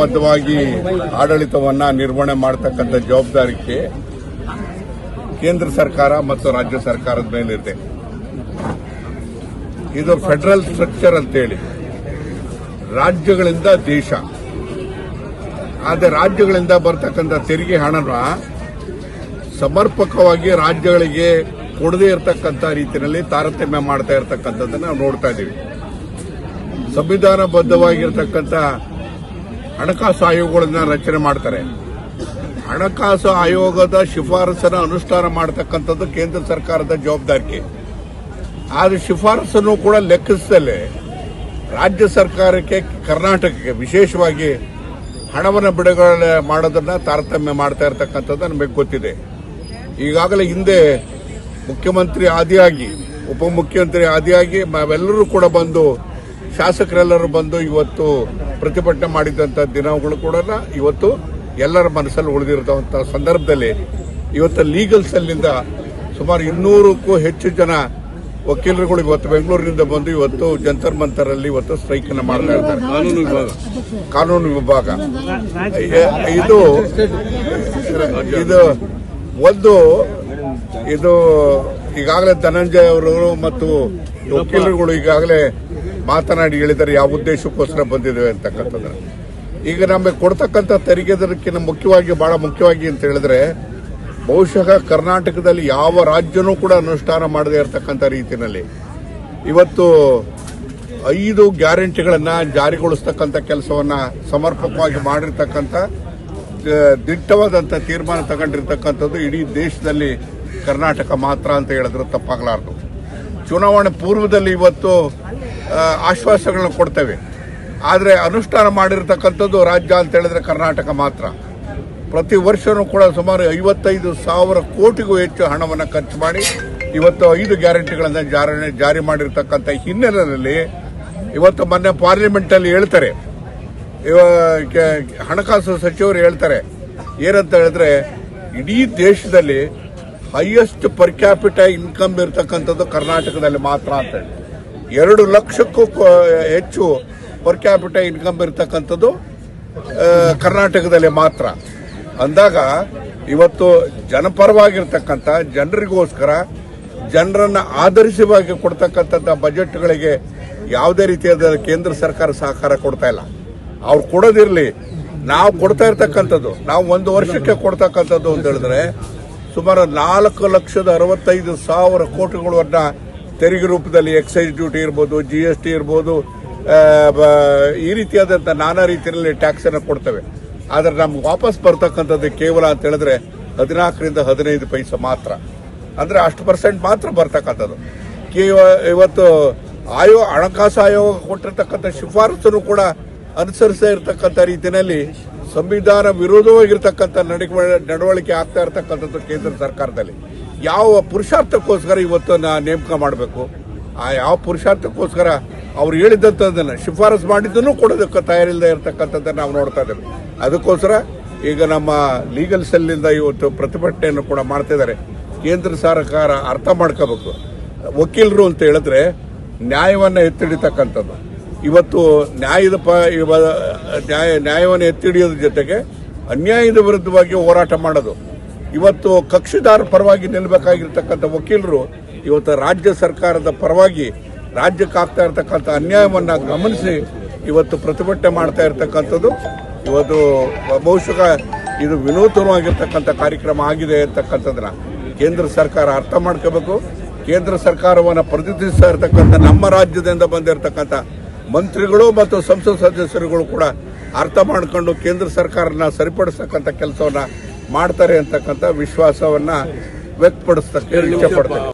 ಬದ್ಧವಾಗಿ ಆಡಳಿತವನ್ನ ನಿರ್ವಹಣೆ ಮಾಡತಕ್ಕಂಥ ಜವಾಬ್ದಾರಿಕೆ ಕೇಂದ್ರ ಸರ್ಕಾರ ಮತ್ತು ರಾಜ್ಯ ಸರ್ಕಾರದ ಮೇಲಿದೆ. ಇದು ಫೆಡರಲ್ ಸ್ಟ್ರಕ್ಚರ್ ಅಂತೇಳಿ. ರಾಜ್ಯಗಳಿಂದ ದೇಶ. ಆದರೆ ರಾಜ್ಯಗಳಿಂದ ಬರತಕ್ಕಂಥ ತೆರಿಗೆ ಹಣನ ಸಮರ್ಪಕವಾಗಿ ರಾಜ್ಯಗಳಿಗೆ ಕೊಡದೇ ಇರತಕ್ಕಂಥ ರೀತಿಯಲ್ಲಿ ತಾರತಮ್ಯ ಮಾಡ್ತಾ ಇರತಕ್ಕಂಥದ್ದನ್ನು ನಾವು ನೋಡ್ತಾ ಇದ್ದೀವಿ. ಸಂವಿಧಾನಬದ್ಧವಾಗಿರ್ತಕ್ಕಂಥ ಹಣಕಾಸು ಆಯೋಗಗಳನ್ನ ರಚನೆ ಮಾಡ್ತಾರೆ. ಹಣಕಾಸು ಆಯೋಗದ ಶಿಫಾರಸನ್ನು ಅನುಷ್ಠಾನ ಮಾಡತಕ್ಕಂಥದ್ದು ಕೇಂದ್ರ ಸರ್ಕಾರದ ಜವಾಬ್ದಾರಿ ಆದರೆ ಶಿಫಾರಸನ್ನು ಕೂಡ ಲೆಕ್ಕಿಸದಲ್ಲೇ ರಾಜ್ಯ ಸರ್ಕಾರಕ್ಕೆ, ಕರ್ನಾಟಕಕ್ಕೆ ವಿಶೇಷವಾಗಿ ಹಣವನ್ನು ಬಿಡುಗಡೆ ಮಾಡೋದನ್ನ ತಾರತಮ್ಯ ಮಾಡ್ತಾ ಇರತಕ್ಕಂಥದ್ದು ನಮಗೆ ಗೊತ್ತಿದೆ. ಈಗಾಗಲೇ ಹಿಂದೆ ಮುಖ್ಯಮಂತ್ರಿ ಆದಿಯಾಗಿ, ಉಪಮುಖ್ಯಮಂತ್ರಿ ಆದಿಯಾಗಿ ನಾವೆಲ್ಲರೂ ಕೂಡ ಬಂದು ಶಾಸಕರೆಲ್ಲರೂ ಬಂದು ಇವತ್ತು ಪ್ರತಿಭಟನೆ ಮಾಡಿದಂಥ ದಿನಗಳು ಕೂಡ ಇವತ್ತು ಎಲ್ಲರ ಮನಸ್ಸಲ್ಲಿ ಉಳಿದಿರುವಂತಹ ಸಂದರ್ಭದಲ್ಲಿ ಇವತ್ತು ಲೀಗಲ್ ಸೆಲ್ನಿಂದ ಸುಮಾರು ಇನ್ನೂರಕ್ಕೂ ಹೆಚ್ಚು ಜನ ವಕೀಲರುಗಳು ಇವತ್ತು ಬೆಂಗಳೂರಿನಿಂದ ಬಂದು ಇವತ್ತು ಜಂತರ್ ಮಂತರಲ್ಲಿ ಇವತ್ತು ಸ್ಟ್ರೈಕ್ ಅನ್ನು ಮಾಡ್ತಾ ವಿಭಾಗ. ಕಾನೂನು ವಿಭಾಗ. ಇದು ಇದು ಒಂದು ಇದು ಈಗಾಗಲೇ ಧನಂಜಯ ಅವರು ಮತ್ತು ವಕೀಲರುಗಳು ಈಗಾಗಲೇ ಮಾತನಾಡಿ ಹೇಳಿದರೆ ಯಾವ ಉದ್ದೇಶಕ್ಕೋಸ್ಕರ ಬಂದಿದ್ದೇವೆ ಅಂತಕ್ಕಂಥದ್ದು. ಈಗ ನಮಗೆ ಕೊಡ್ತಕ್ಕಂಥ ತೆರಿಗೆ ದರಕ್ಕಿಂತ ಮುಖ್ಯವಾಗಿ, ಬಹಳ ಮುಖ್ಯವಾಗಿ ಅಂತ ಹೇಳಿದ್ರೆ, ಬಹುಶಃ ಕರ್ನಾಟಕದಲ್ಲಿ ಯಾವ ರಾಜ್ಯನೂ ಕೂಡ ಅನುಷ್ಠಾನ ಮಾಡದೇ ಇರತಕ್ಕಂಥ ರೀತಿಯಲ್ಲಿ ಇವತ್ತು ಐದು ಗ್ಯಾರಂಟಿಗಳನ್ನು ಜಾರಿಗೊಳಿಸ್ತಕ್ಕಂಥ ಕೆಲಸವನ್ನ ಸಮರ್ಪಕವಾಗಿ ಮಾಡಿರ್ತಕ್ಕಂಥ ದಿಟ್ಟವಾದಂಥ ತೀರ್ಮಾನ ತಗೊಂಡಿರ್ತಕ್ಕಂಥದ್ದು ಇಡೀ ದೇಶದಲ್ಲಿ ಕರ್ನಾಟಕ ಮಾತ್ರ ಅಂತ ಹೇಳಿದ್ರೆ ತಪ್ಪಾಗಲಾರದು. ಚುನಾವಣೆ ಪೂರ್ವದಲ್ಲಿ ಇವತ್ತು ಆಶ್ವಾಸಗಳನ್ನ ಕೊಡ್ತೇವೆ. ಆದರೆ ಅನುಷ್ಠಾನ ಮಾಡಿರ್ತಕ್ಕಂಥದ್ದು ರಾಜ್ಯ ಅಂತ ಹೇಳಿದ್ರೆ ಕರ್ನಾಟಕ ಮಾತ್ರ. ಪ್ರತಿ ವರ್ಷವೂ ಕೂಡ ಸುಮಾರು ಐವತ್ತೈದು ಸಾವಿರ ಕೋಟಿಗೂ ಹೆಚ್ಚು ಹಣವನ್ನು ಖರ್ಚು ಮಾಡಿ ಇವತ್ತು ಐದು ಗ್ಯಾರಂಟಿಗಳನ್ನು ಜಾರಿ ಜಾರಿ ಮಾಡಿರ್ತಕ್ಕಂಥ ಹಿನ್ನೆಲೆಯಲ್ಲಿ ಇವತ್ತು ಮೊನ್ನೆ ಪಾರ್ಲಿಮೆಂಟಲ್ಲಿ ಹೇಳ್ತಾರೆ. ಹಣಕಾಸು ಸಚಿವರು ಹೇಳ್ತಾರೆ. ಏನಂತ ಹೇಳಿದ್ರೆ ಇಡೀ ದೇಶದಲ್ಲಿ ಹೈಯೆಸ್ಟ್ ಪರ್ ಕ್ಯಾಪಿಟ ಇನ್ಕಮ್ ಇರತಕ್ಕಂಥದ್ದು ಕರ್ನಾಟಕದಲ್ಲಿ ಮಾತ್ರ ಅಂತ ಹೇಳಿ. ಎರಡು ಲಕ್ಷಕ್ಕೂ ಹೆಚ್ಚು ಪರ್ ಕ್ಯಾಪಿಟ ಇನ್ಕಮ್ ಇರತಕ್ಕಂಥದ್ದು ಕರ್ನಾಟಕದಲ್ಲಿ ಮಾತ್ರ. ಅಂದಾಗ ಇವತ್ತು ಜನಪರವಾಗಿರ್ತಕ್ಕಂಥ, ಜನರಿಗೋಸ್ಕರ ಜನರನ್ನು ಆಧರಿಸಿವಾಗಿ ಕೊಡ್ತಕ್ಕಂಥ ಬಜೆಟ್ಗಳಿಗೆ ಯಾವುದೇ ರೀತಿಯಾದ ಕೇಂದ್ರ ಸರ್ಕಾರ ಸಹಕಾರ ಕೊಡ್ತಾ ಇಲ್ಲ. ಅವ್ರು ಕೊಡೋದಿರಲಿ. ನಾವು ಕೊಡ್ತಾ ಇರ್ತಕ್ಕಂಥದ್ದು, ನಾವು ಒಂದು ವರ್ಷಕ್ಕೆ ಕೊಡ್ತಕ್ಕಂಥದ್ದು ಅಂತ ಹೇಳಿದ್ರೆ ಸುಮಾರು ನಾಲ್ಕು ಲಕ್ಷದ ಅರವತ್ತೈದು ಸಾವಿರ ಕೋಟಿಗಳನ್ನ ತೆರಿಗೆ ರೂಪದಲ್ಲಿ ಎಕ್ಸೈಸ್ ಡ್ಯೂಟಿ ಇರ್ಬೋದು ಜಿ ಎಸ್ ಟಿ ಇರ್ಬೋದು ಈ ರೀತಿಯಾದಂಥ ನಾನಾ ರೀತಿಯಲ್ಲಿ ಟ್ಯಾಕ್ಸ್ ಅನ್ನು ಕೊಡ್ತೇವೆ. ಆದರೆ ನಮ್ಗೆ ವಾಪಸ್ ಬರ್ತಕ್ಕಂಥದ್ದು ಕೇವಲ ಅಂತ ಹೇಳಿದ್ರೆ ಹದಿನಾಲ್ಕರಿಂದ ಹದಿನೈದು ಪೈಸೆ ಮಾತ್ರ. ಅಂದ್ರೆ ಅಷ್ಟು ಪರ್ಸೆಂಟ್ ಮಾತ್ರ ಬರ್ತಕ್ಕಂಥದ್ದು. ಕೇವಲ ಇವತ್ತು ಆಯೋ, ಹಣಕಾಸು ಆಯೋಗ ಕೊಟ್ಟಿರ್ತಕ್ಕಂಥ ಶಿಫಾರಸನ್ನು ಕೂಡ ಅನುಸರಿಸದೇ ಇರತಕ್ಕಂಥ ರೀತಿಯಲ್ಲಿ ಸಂವಿಧಾನ ವಿರೋಧವಾಗಿರ್ತಕ್ಕಂಥ ನಡವಳಿಕೆ ಆಗ್ತಾ ಇರತಕ್ಕಂಥದ್ದು ಕೇಂದ್ರ ಸರ್ಕಾರದಲ್ಲಿ. ಯಾವ ಪುರುಷಾರ್ಥಕ್ಕೋಸ್ಕರ ಇವತ್ತು ನೇಮಕ ಮಾಡಬೇಕು? ಆ ಯಾವ ಪುರುಷಾರ್ಥಕ್ಕೋಸ್ಕರ ಅವ್ರು ಹೇಳಿದಂಥದ್ದನ್ನ ಶಿಫಾರಸು ಮಾಡಿದ್ದನ್ನು ಕೊಡೋದಕ್ಕೆ ತಯಾರಿಲ್ಲದೆ ಇರತಕ್ಕಂಥದ್ದನ್ನು ನಾವು ನೋಡ್ತಾ ಇದ್ದೇವೆ. ಅದಕ್ಕೋಸ್ಕರ ಈಗ ನಮ್ಮ ಲೀಗಲ್ ಸೆಲ್ಲಿಂದ ಇವತ್ತು ಪ್ರತಿಭಟನೆಯನ್ನು ಕೂಡ ಮಾಡ್ತಾ ಇದ್ದಾರೆ. ಕೇಂದ್ರ ಸರ್ಕಾರ ಅರ್ಥ ಮಾಡ್ಕೋಬೇಕು. ವಕೀಲರು ಅಂತ ಹೇಳಿದ್ರೆ ನ್ಯಾಯವನ್ನ ಎತ್ತಿಡಿತಕ್ಕಂಥದ್ದು. ಇವತ್ತು ನ್ಯಾಯದ ಪ ನ್ಯಾಯ, ನ್ಯಾಯವನ್ನು ಎತ್ತಿಡಿಯೋದ್ರ ಜೊತೆಗೆ ಅನ್ಯಾಯದ ವಿರುದ್ಧವಾಗಿ ಹೋರಾಟ ಮಾಡೋದು. ಇವತ್ತು ಕಕ್ಷಿದಾರ ಪರವಾಗಿ ನಿಲ್ಲಬೇಕಾಗಿರ್ತಕ್ಕಂಥ ವಕೀಲರು ಇವತ್ತು ರಾಜ್ಯ ಸರ್ಕಾರದ ಪರವಾಗಿ ರಾಜ್ಯಕ್ಕೆ ಆಗ್ತಾ ಇರತಕ್ಕಂಥ ಅನ್ಯಾಯವನ್ನ ಗಮನಿಸಿ ಇವತ್ತು ಪ್ರತಿಭಟನೆ ಮಾಡ್ತಾ ಇರತಕ್ಕಂಥದ್ದು. ಇವತ್ತು ಬಹುಶಃ ಇದು ವಿನೂತನವಾಗಿರ್ತಕ್ಕಂಥ ಕಾರ್ಯಕ್ರಮ ಆಗಿದೆ ಅಂತಕ್ಕಂಥದ್ದನ್ನ ಕೇಂದ್ರ ಸರ್ಕಾರ ಅರ್ಥ ಮಾಡ್ಕೋಬೇಕು. ಕೇಂದ್ರ ಸರ್ಕಾರವನ್ನು ಪ್ರತಿನಿಧಿಸ್ತಾ ಇರತಕ್ಕಂಥ ನಮ್ಮ ರಾಜ್ಯದಿಂದ ಬಂದಿರತಕ್ಕಂಥ ಮಂತ್ರಿಗಳು ಮತ್ತು ಸಂಸತ್ ಸದಸ್ಯರುಗಳು ಕೂಡ ಅರ್ಥ ಮಾಡ್ಕೊಂಡು ಕೇಂದ್ರ ಸರ್ಕಾರನ ಸರಿಪಡಿಸ್ತಕ್ಕಂಥ ಕೆಲಸವನ್ನ ಮಾಡ್ತಾರೆ ಅಂತಕ್ಕಂಥ ವಿಶ್ವಾಸವನ್ನ ವ್ಯಕ್ತಪಡಿಸ್ತಕ್ಕ ಇಷ್ಟಪಡ್ತೇನೆ